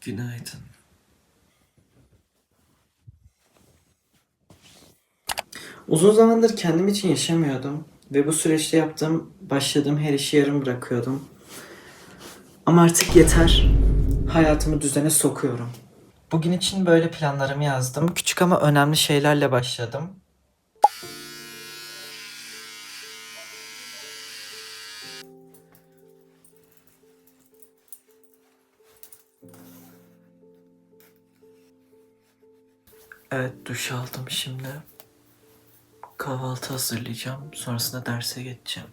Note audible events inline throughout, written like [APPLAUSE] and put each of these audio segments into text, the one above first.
Günaydın. Uzun zamandır kendim için yaşamıyordum ve bu süreçte yaptığım, başladığım her işi yarım bırakıyordum. Ama artık yeter. Hayatımı düzene sokuyorum. Bugün için böyle planlarımı yazdım. Küçük ama önemli şeylerle başladım. Evet duş aldım şimdi. Kahvaltı hazırlayacağım. Sonrasında derse geçeceğim.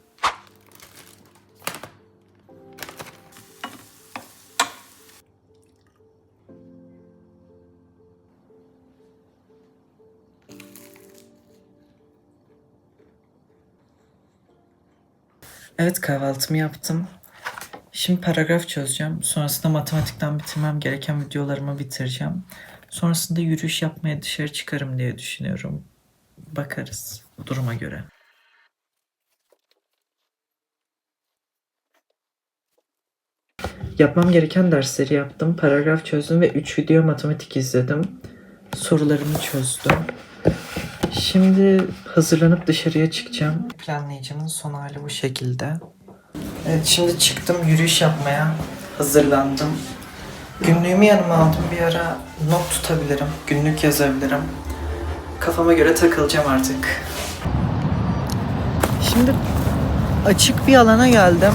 Evet kahvaltımı yaptım. Şimdi paragraf çözeceğim. Sonrasında matematikten bitirmem gereken videolarımı bitireceğim. Sonrasında yürüyüş yapmaya dışarı çıkarım diye düşünüyorum. Bakarız duruma göre. Yapmam gereken dersleri yaptım. Paragraf çözdüm ve 3 video matematik izledim. Sorularımı çözdüm. Şimdi hazırlanıp dışarıya çıkacağım. Planlayıcının son hali bu şekilde. Evet şimdi çıktım yürüyüş yapmaya. Hazırlandım. Günlüğümü yanıma aldım. Bir ara not tutabilirim. Günlük yazabilirim. Kafama göre takılacağım artık. Şimdi açık bir alana geldim.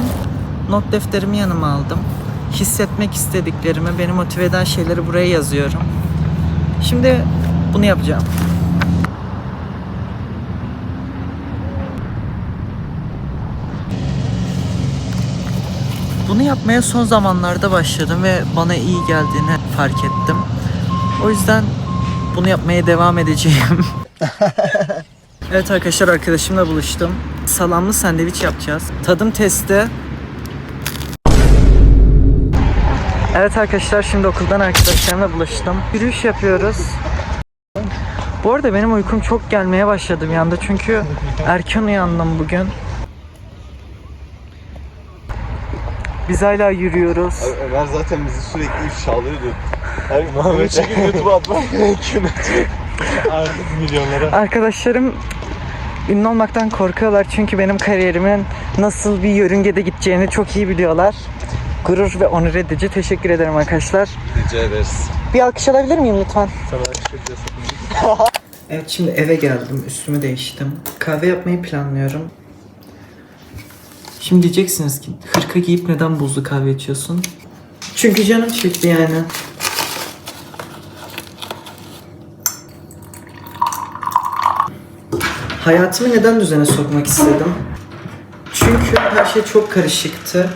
Not defterimi yanıma aldım. Hissetmek istediklerimi, beni motive eden şeyleri buraya yazıyorum. Şimdi bunu yapacağım. Bunu yapmaya son zamanlarda başladım ve bana iyi geldiğini fark ettim. O yüzden bunu yapmaya devam edeceğim. [LAUGHS] evet arkadaşlar arkadaşımla buluştum. Salamlı sandviç yapacağız. Tadım testi. Evet arkadaşlar şimdi okuldan arkadaşlarımla buluştum. Yürüyüş yapıyoruz. Bu arada benim uykum çok gelmeye başladı bir anda çünkü erken uyandım bugün. Biz hala yürüyoruz. Ömer zaten bizi sürekli ifşalıyordu. Her Muhammed çekin YouTube'a atmak [LAUGHS] gerekiyor. Artık milyonlara. Arkadaşlarım ünlü olmaktan korkuyorlar çünkü benim kariyerimin nasıl bir yörüngede gideceğini çok iyi biliyorlar. Gurur ve onur edici. Teşekkür ederim arkadaşlar. Rica ederiz. Bir alkış alabilir miyim lütfen? Sana [LAUGHS] şükür Evet şimdi eve geldim. Üstümü değiştim. Kahve yapmayı planlıyorum. Şimdi diyeceksiniz ki hırka giyip neden buzlu kahve içiyorsun? Çünkü canım çekti yani. Hayatımı neden düzene sokmak istedim? Çünkü her şey çok karışıktı.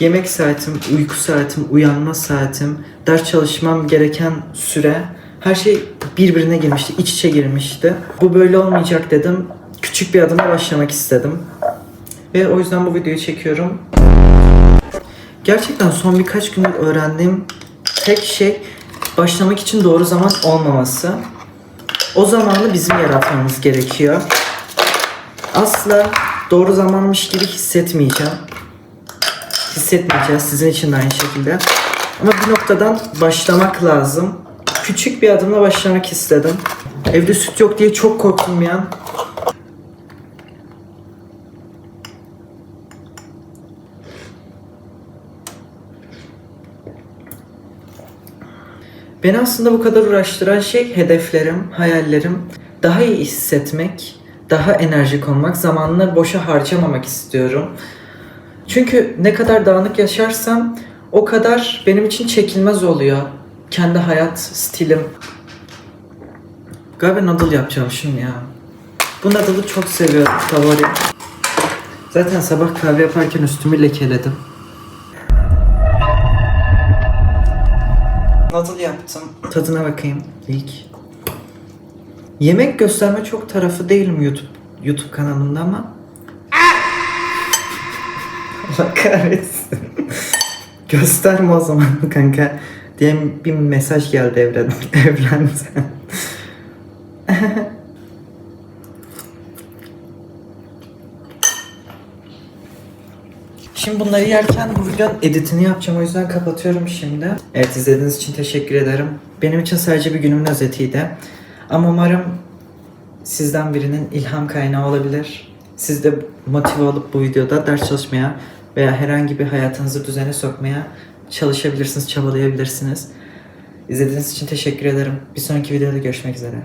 Yemek saatim, uyku saatim, uyanma saatim, ders çalışmam gereken süre her şey birbirine girmişti, iç içe girmişti. Bu böyle olmayacak dedim. Küçük bir adımla başlamak istedim. Ve o yüzden bu videoyu çekiyorum. Gerçekten son birkaç gündür öğrendiğim tek şey başlamak için doğru zaman olmaması. O zamanı bizim yaratmamız gerekiyor. Asla doğru zamanmış gibi hissetmeyeceğim hissetmeyeceğiz. Sizin için de aynı şekilde. Ama bir noktadan başlamak lazım. Küçük bir adımla başlamak istedim. Evde süt yok diye çok korktum Beni aslında bu kadar uğraştıran şey hedeflerim, hayallerim. Daha iyi hissetmek, daha enerjik olmak, zamanını boşa harcamamak istiyorum. Çünkü ne kadar dağınık yaşarsam o kadar benim için çekilmez oluyor. Kendi hayat stilim. Galiba noodle yapacağım şimdi ya. Bu noodle'ı çok seviyorum. Favori. Zaten sabah kahve yaparken üstümü lekeledim. Noodle yaptım. Tadına bakayım ilk. Yemek gösterme çok tarafı değilim YouTube YouTube kanalımda ama [LAUGHS] Allah kahretsin. [LAUGHS] Gösterme o zaman kanka diye bir mesaj geldi evren [LAUGHS] evrenden. Şimdi bunları yerken bu editini yapacağım o yüzden kapatıyorum şimdi. Evet izlediğiniz için teşekkür ederim. Benim için sadece bir günümün özetiydi. Ama umarım sizden birinin ilham kaynağı olabilir. Siz de motive olup bu videoda ders çalışmaya veya herhangi bir hayatınızı düzene sokmaya çalışabilirsiniz, çabalayabilirsiniz. İzlediğiniz için teşekkür ederim. Bir sonraki videoda görüşmek üzere.